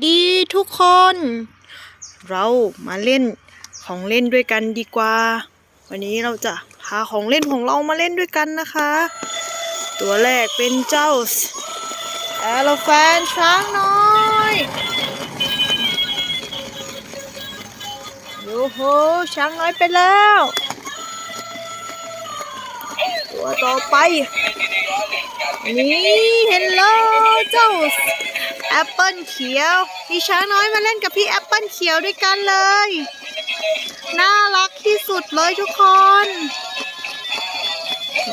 ดีทุกคน เรามาเล่นของเล่นด้วยกันดีกว่า วันนี้เราจะพาของเล่นของเรามาเล่นด้วยกันนะคะ ตัวแรกเป็นเจ้าแอลแฟนช้างน้อยโอ้โหช้างน้อยไปแล้ว ตัวต่อไป นี่เห็นแล้วเจ้า แอปเปิลเขียว มีช้างน้อยมาเล่นกับพี่แอปเปิลเขียวด้วยกันเลย น่ารักที่สุดเลยทุกคน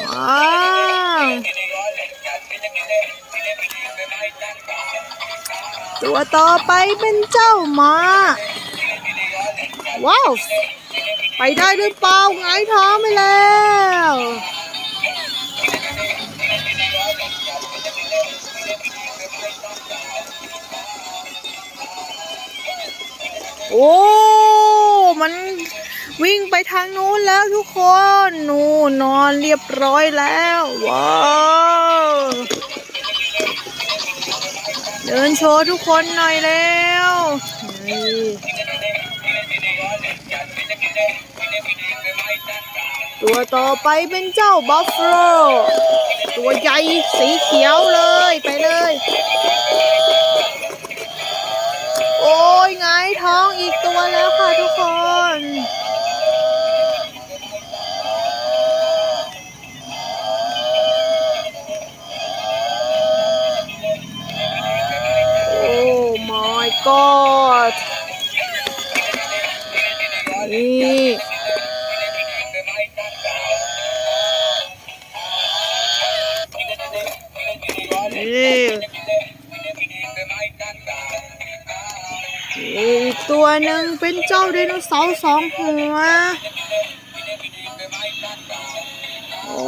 ว้าวตัวต่อไปเป็นเจ้าหมาว้าว ไปได้หรือเปล่าไงท้องไปแล้ว โอ้ มันวิ่งไปทางนู้นแล้วทุกคน นู่นนอนเรียบร้อยแล้ว ว้าวเดินโชว์ทุกคนหน่อยแล้วตัวต่อไปเป็นเจ้าบัฟเฟลตัวใหญ่สีเขียวเลยไป my god นี่นี่อีกตัวหนึ่งเป็นเจ้าไดโนเสาร์สองหัว โอ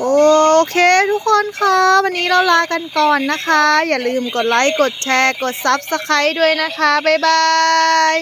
เคทุกคนคะวันนี้เราลากันก่อนนะคะ อย่าลืมกดไลค์กดแชร์กดซับสไครต์ด้วยนะคะ บ๊ายบาย